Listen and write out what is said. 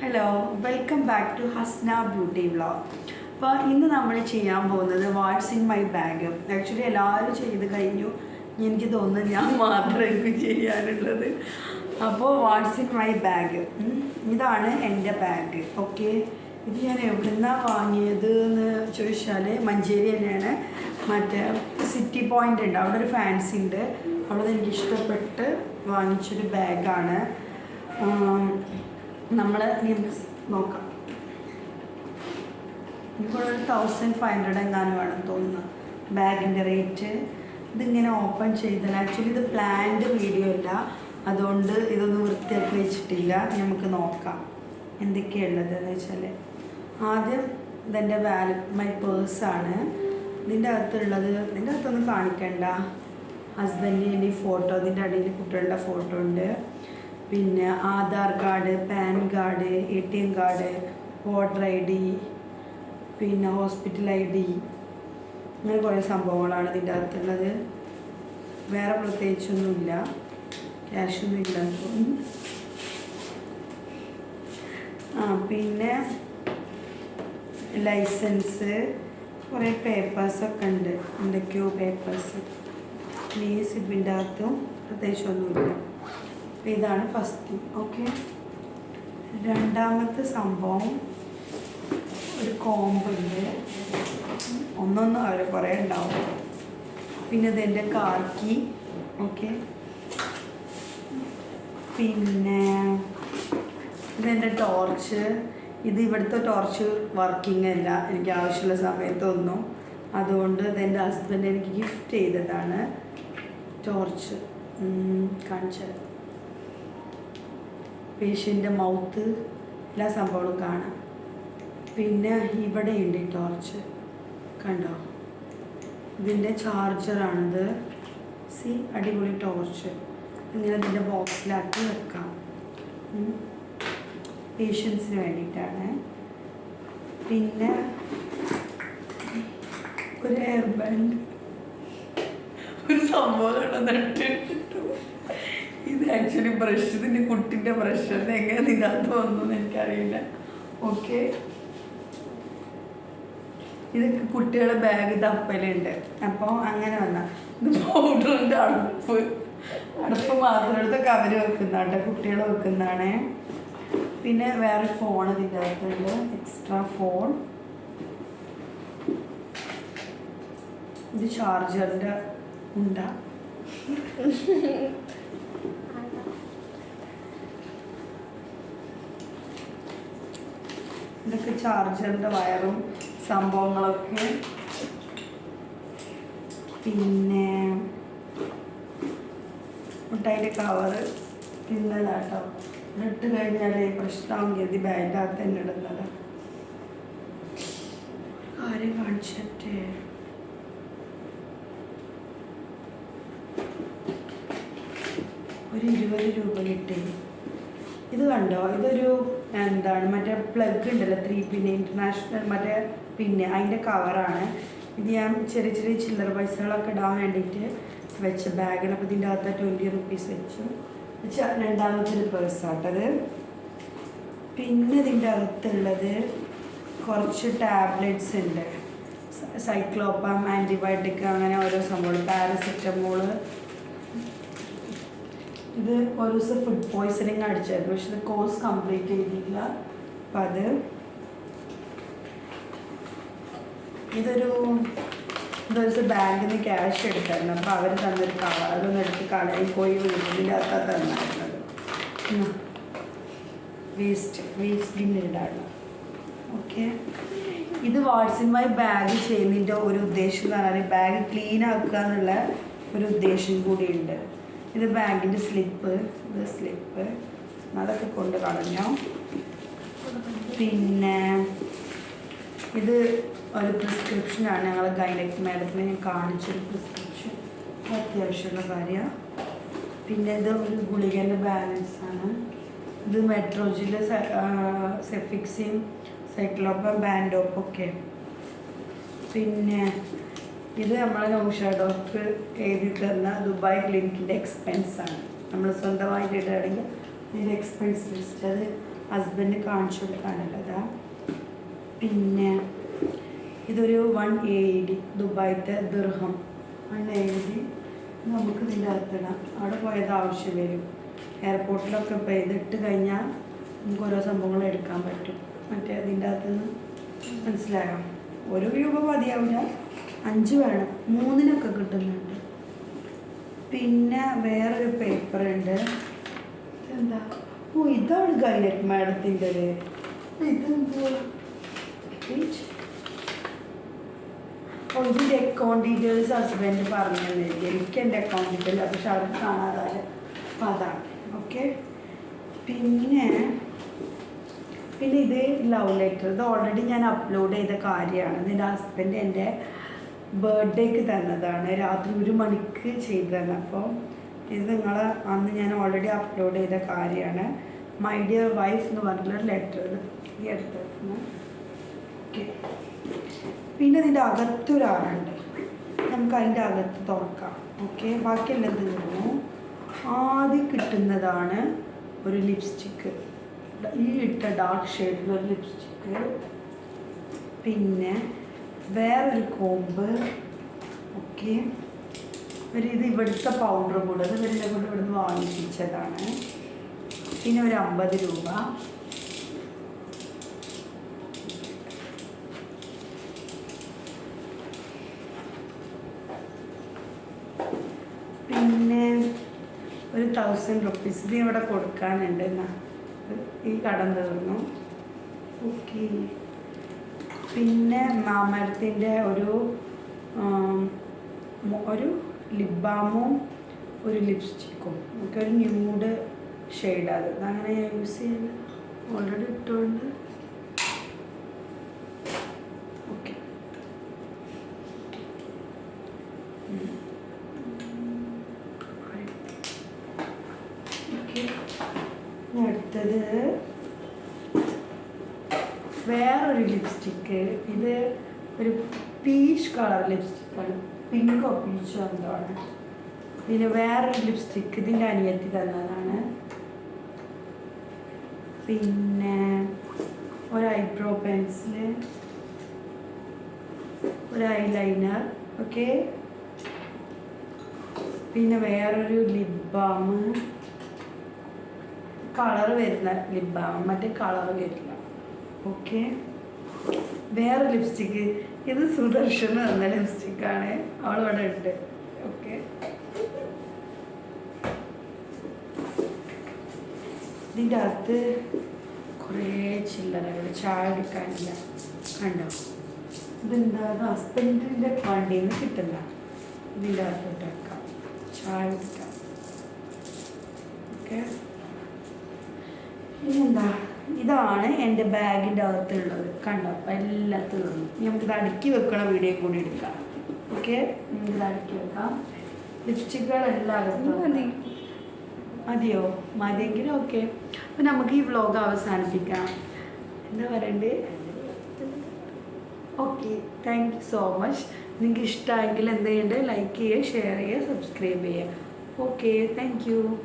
Hello welcome back to Hasna beauty vlog അപ്പോൾ ഇന്ന് നമ്മൾ ചെയ്യാൻ പോകുന്നത് what's in my bag actually എല്ലാവരും ചെയ്ത് കഴിഞ്ഞു. എനിക്ക് തോന്നുന്നു ഞാൻ മാത്രമായിരിക്കും ചെയ്യാനുള്ളത്. അപ്പോൾ വാട്ട്സ് ഇൻ മൈ ബാഗ് ഇതാണ് എന്റെ ബാഗ് ഓക്കെ ഇത് ഞാൻ എവിടുന്നാണ് വാങ്ങിയത് എന്ന് ചോദിച്ചാൽ മഞ്ചേരി തന്നെയാണ്. മറ്റേ സിറ്റി പോയിന്റ് ഉണ്ട്. അവിടെ ഒരു ഫാൻസി ഉണ്ട്. അവിടെ എനിക്ക് ഇഷ്ടപ്പെട്ട് വാങ്ങിച്ചൊരു ബാഗാണ് നമ്മൾ നോക്കാം. ഒരു തൗസൻഡ് ഫൈവ് ഹൺഡ്രഡ് എങ്ങാനും വേണം തോന്നുന്നു. ബാഗിന്റെ റേറ്റ് ഇതിങ്ങനെ ഓപ്പൺ ചെയ്താൽ ആക്ച്വലി ഇത് പ്ലാൻഡ് വീഡിയോ അല്ല. അതുകൊണ്ട് ഇതൊന്നും വൃത്തിയാക്കി വെച്ചിട്ടില്ല. നമുക്ക് നോക്കാം. എന്തൊക്കെയുള്ളത് എന്ന് വെച്ചാൽ ആദ്യം ഇതെന്റെ വാലറ്റ് മൈ പേഴ്സാണ് ഇതിന്റെ അകത്തുള്ളത് ഇതിന്റെ അകത്തൊന്നും കാണിക്കണ്ട. ഹസ്ബൻഡിന്റെ ഫോട്ടോ ഇതിന്റെ അടിയിൽ കുട്ടികളുടെ ഫോട്ടോ ഉണ്ട്. പിന്നെ Aadhaar card PAN card A T M card voter I D പിന്നെ ഹോസ്പിറ്റൽ ഐ ഡി. അങ്ങനെ കുറേ സംഭവങ്ങളാണ് ഇതിന്റെ അകത്തുള്ളത്. വേറെ പ്രത്യേകിച്ചൊന്നുമില്ല. ക്യാഷൊന്നും ഇല്ല ആ പിന്നെ ലൈസൻസ്. കുറേ പേപ്പേഴ്സൊക്കെ ഉണ്ട്. എന്തൊക്കെയോ പേപ്പേഴ്സ്. ഈ സിബിന്റെ അകത്തും പ്രത്യേകിച്ചൊന്നുമില്ല. ഇതാണ് ഫസ്റ്റ്. ഓക്കെ. രണ്ടാമത്തെ സംഭവം ഒരു കോമ്പുണ്ട്. ഒന്നൊന്നും അവർ കുറേ ഉണ്ടാവും പിന്നെ ഇതെന്റെ കാർക്കി ഓക്കെ. പിന്നെ ഇതെന്റെ ടോർച്ച്. ഇത് ഇവിടുത്തെ ടോർച്ച് വർക്കിംഗ് അല്ല. എനിക്ക് ആവശ്യമുള്ള സമയത്തൊന്നും. അതുകൊണ്ട് ഇതെന്റെ ഹസ്ബൻഡ് എനിക്ക് ഗിഫ്റ്റ് ചെയ്തതാണ്. ടോർച്ച്. കാണിച്ചത് പേഷ്യന്റെ മൗത്ത് എല്ലാ സംഭവങ്ങളും കാണാം. പിന്നെ ഇവിടെയുണ്ട് ഈ ടോർച്ച് കണ്ടോ? ഇതിന്റെ ചാർജറാണിത് സി അടിപൊളി ടോർച്ച് ഇങ്ങനെ ഇതിന്റെ ബോക്സിലാക്കി വെക്കാം. പേഷ്യൻസിന് വേണ്ടിയിട്ടാണ്. പിന്നെ ഒരു ഹെയർ ബാൻഡ് ഒരു സംഭവം നട്ടിട്ടു ആക്ച്വലി ബ്രഷ് ഇതിന്റെ കുട്ടിന്റെ ബ്രഷ് അത് എങ്ങനെ ഇതിനകത്ത് വന്നു എന്ന് എനിക്കറിയില്ല. ഓക്കെ ഇതൊക്കെ കുട്ടികളുടെ ബാഗ് തപ്പലുണ്ട്. അപ്പോൾ അങ്ങനെ വന്ന. ഇത് പൗഡറിന്റെ അടുപ്പ്. അടുപ്പ് മാത്രം എടുത്ത് അവർ വെക്കുന്നതാണ് കുട്ടികൾ വെക്കുന്നതാണ്. പിന്നെ വേറെ ഫോൺ ഇതിന്റെ അകത്തുണ്ട്. എക്സ്ട്രാ ഫോൺ ഇത് ചാർജറിന്റെ ഉണ്ടാ. ഇതൊക്കെ ചാർജറിന്റെ വയറും സംഭവങ്ങളൊക്കെ. പിന്നെ മുട്ടായിന്റെ കവറ് പിന്നെ ഇട്ട് കഴിഞ്ഞാൽ പ്രശ്നമാവും ഗതി ബാഗിനകത്ത് തന്നെ ഇടുന്നത്. ആരെ കാണിച്ചിട്ട്? ഒരു ഇരുപത് രൂപ കിട്ടി. ഇത് കണ്ടോ? ഇതൊരു എന്താണ് മറ്റേ പ്ലഗ് ഉണ്ടല്ലോ ത്രീ പിന്നെ ഇന്റർനാഷണൽ മറ്റേ പിന്നെ അതിന്റെ കവറാണ് ഇത് ഞാൻ ചെറിയ ചെറിയ ചില്ലറ പൈസകളൊക്കെ ഇടാൻ വേണ്ടിയിട്ട് വെച്ച ബാഗിൽ അപ്പോൾ ഇതിന്റെ അകത്ത് ട്വന്റി റുപ്പീസ് വെച്ചു. വെച്ച രണ്ടാമത്തെ ഒരു പേഴ്സാട്ടത് പിന്നെ ഇതിന്റെ അകത്തുള്ളത് കുറച്ച് ടാബ്ലറ്റ്സ് ഉണ്ട്. സൈക്ലോപ്പാം ആന്റിബയോട്ടിക് അങ്ങനെ ഓരോ സംഭവം. പാരസെറ്റമോൾ ഇത് ഒരു ദിവസം ഫുഡ് പോയ്സണിങ് അടിച്ചായിരുന്നു. പക്ഷെ ഇത് കോഴ്സ് കംപ്ലീറ്റ് ചെയ്തില്ല. അപ്പം അത് ഇതൊരു ദിവസം ബാങ്കിൽ നിന്ന് ക്യാഷ് എടുത്തായിരുന്നു. അപ്പോൾ അവർ തന്നൊരു കവർ അതൊന്നും എടുത്ത് കളയിൽ പോയി വീട്ടിലില്ലാത്ത തന്നായിരുന്നത്. വേസ്റ്റ് വേസ്റ്റ് ബിന്നിൽ ഇടാണ് ഓക്കെ ഇത് വാട്സിൻ മൈ ബാഗ് ചെയ്യുന്നതിന്റെ ഒരു ഉദ്ദേശം എന്ന് പറഞ്ഞാൽ ബാഗ് ക്ലീൻ ആക്കുക എന്നുള്ള ഒരു ഉദ്ദേശം കൂടിയുണ്ട്. ഇത് ബാഗിന്റെ സ്ലിപ്പ് ഇത് സ്ലിപ്പ്. അതൊക്കെ കൊണ്ട് കളഞ്ഞു. പിന്നെ ഇത് ഒരു പ്രിസ്ക്രിപ്ഷനാണ് ഞങ്ങൾ ഗൈനക് മാഡത്തിന് ഞാൻ കാണിച്ചൊരു പ്രിസ്ക്രിപ്ഷൻ അത്യാവശ്യമുള്ള കാര്യമാണ് പിന്നെ ഇത് ഒരു ഗുളികേന്റെ ബാലൻസ് ആണ്. ഇത് മെട്രോജിലെ സെഫിക്സിയും സൈക്ലോപ്പം ബാൻഡോപ്പൊക്കെ പിന്നെ ഇത് നമ്മളെ നൗഷ ഡോക്ടർ എഴുതി തന്ന ദുബായ് ക്ലിനിക്കിന്റെ എക്സ്പെൻസ് ആണ്. നമ്മൾ സ്വന്തമായിട്ട് ഇടുകയാണെങ്കിൽ ഇതിന്റെ എക്സ്പെൻസ് ലിസ്റ്റ് അത് ഹസ്ബൻഡ് കാണിച്ചു കൊടുക്കാനുള്ളതാ. പിന്നെ ഇതൊരു വൺ എ ഡി ദുബായിത്തെ ദുർഹം. വൺ എയ്റ്റി നമുക്ക് ഇതിന്റെ അകത്തിടാം അവിടെ പോയത് ആവശ്യം വരും. എയർപോർട്ടിലൊക്കെ ഇപ്പോൾ ഇതിട്ട് കഴിഞ്ഞാൽ നമുക്ക് ഓരോ സംഭവങ്ങൾ എടുക്കാൻ പറ്റും. മറ്റേ അതിന്റെ അകത്തുനിന്ന് മനസ്സിലായോ? ഒരു രൂപ മതിയാവില്ല. അഞ്ച് വേണം. മൂന്നിനൊക്കെ കിട്ടുന്നുണ്ട്. പിന്നെ വേറൊരു പേപ്പർ ഉണ്ട്. എന്താ ഓ ഇതാണ് ഗൈലറ്റ് മാഡത്തിന്റെ ഇതിന്റെ അക്കൗണ്ട് ഡീറ്റെയിൽസ് ഹസ്ബൻഡ് പറഞ്ഞു തന്നില്ല എനിക്ക് എന്റെ അക്കൗണ്ട് ഡീറ്റെയിൽ പക്ഷെ അവർ കാണാതായ അപ്പം അതാണ്. ഓക്കെ പിന്നെ പിന്നെ ഇത് ലവ് ലെറ്റർ ഇത് ഓൾറെഡി ഞാൻ അപ്ലോഡ് ചെയ്ത കാര്യമാണ്. ഇതിന്റെ ഹസ്ബൻഡ് എന്റെ ബർത്ത്ഡേക്ക് തന്നതാണ്. രാത്രി ഒരു മണിക്ക് ചെയ്തതാണ് അപ്പോൾ ഇത് നിങ്ങൾ അന്ന് ഞാൻ ഓൾറെഡി അപ്ലോഡ് ചെയ്ത കാര്യമാണ്. മൈ ഡിയർ വൈഫ് എന്ന് പറഞ്ഞിട്ടുള്ള ലെറ്റർ ഈ അടുത്ത് ഓക്കെ പിന്നെ ഇതിന്റെ അകത്തൊരാളുണ്ട് നമുക്ക് അതിന്റെ അകത്ത് തുറക്കാം. ഓക്കെ ബാക്കിയെല്ലാം തീർന്നു ആദ്യം കിട്ടുന്നതാണ് ഒരു ലിപ്സ്റ്റിക്ക് ഈ ഇട്ട ഡാർക്ക് ഷെയ്ഡിലൊരു ലിപ്സ്റ്റിക്ക് പിന്നെ വേറൊരു കോമ്പ് ഓക്കെ ഇത് ഇവിടുത്തെ പൗഡർ കൂടെ. അത് ഇവരുടെ കൂടെ ഇവിടുന്ന് വാങ്ങിപ്പിച്ചതാണ്. പിന്നെ ഒരു അമ്പത് രൂപ. പിന്നെ ഒരു തൗസൻഡ് റുപ്പീസ് ഇത് ഇവിടെ കൊടുക്കാനുണ്ട്. എന്നാ ഈ കടം തീർന്നു. ഓക്കെ പിന്നെ മാമരത്തിന്റെ ഒരു ഒരു ലിപ് ബാമും ഒരു ലിപ്സ്റ്റിക്കും. ഒക്കെ ഒരു ന്യൂഡ് ഷെയ്ഡ് അത്. അങ്ങനെ യൂസ് ചെയ്യുന്നത് ഓൾറെഡി ഇട്ടുകൊണ്ട് ഓക്കെ. അടുത്തത് വേറൊരു ലിപ്സ്റ്റിക്ക് ഇത് ഒരു പീച്ച് കളർ ലിപ്സ്റ്റിക്കാണ് പിങ്കോ പീച്ചോ എന്തോ ആണ്. പിന്നെ വേറൊരു ലിപ്സ്റ്റിക്ക് ഇതിന്റെ അനിയത്തി തന്നതാണ്. പിന്നെ ഒരു ഐബ്രോ പെൻസിൽ ഒരു ഐലൈനർ ഓക്കെ പിന്നെ വേറൊരു ലിപ് ബാം കളർ വരുന്ന ലിപ് ബാം മറ്റേ കളർ വരില്ല ഓക്കെ വേറെ ലിപ്സ്റ്റിക്ക് ഇത് സുദർശന് തന്ന ലിപ്സ്റ്റിക്കാണ് അവളവിടെ ഉണ്ട്. ഓക്കെ ഇതിന്റെ അകത്ത് കുറേ ചില്ലറകൾ. ചായ എടുക്കാനില്ല. കണ്ടോ? ഇതെന്താ? ഹസ്ബൻഡിന്റെ വണ്ടിയിൽ നിന്ന് കിട്ടില്ല ഇതിന്റെ അകത്തോട്ട് വെക്കാം. ചായ കുടിക്കാം. ഓക്കെ ഇനിയെന്താ ഇതാണ് എന്റെ ബാഗിന്റെ അകത്തുള്ളത്. കണ്ടോ? എല്ലാം തീർന്നു നമുക്കിത് അടുക്കി വെക്കണ വീഡിയോ കൂടി എടുക്കാം. ഓക്കെ? നമുക്കിത് അടുക്കി വെക്കാം. ലിപ്സ്റ്റിക്കുകളെല്ലാം അകത്ത് മതി. മതിയോ? മതിയെങ്കിലും ഓക്കെ. അപ്പം നമുക്ക് ഈ വ്ലോഗ് അവസാനിപ്പിക്കാം. എന്താ പറയണ്ടേ? Okay. Thank you so much. നിങ്ങൾക്ക് ഇഷ്ടമായെങ്കിൽ എന്ത് ചെയ്യണ്ടേ? ലൈക്ക് ചെയ്യുക ഷെയർ ചെയ്യുക സബ്സ്ക്രൈബ് ചെയ്യുക. ഓക്കെ. Thank you.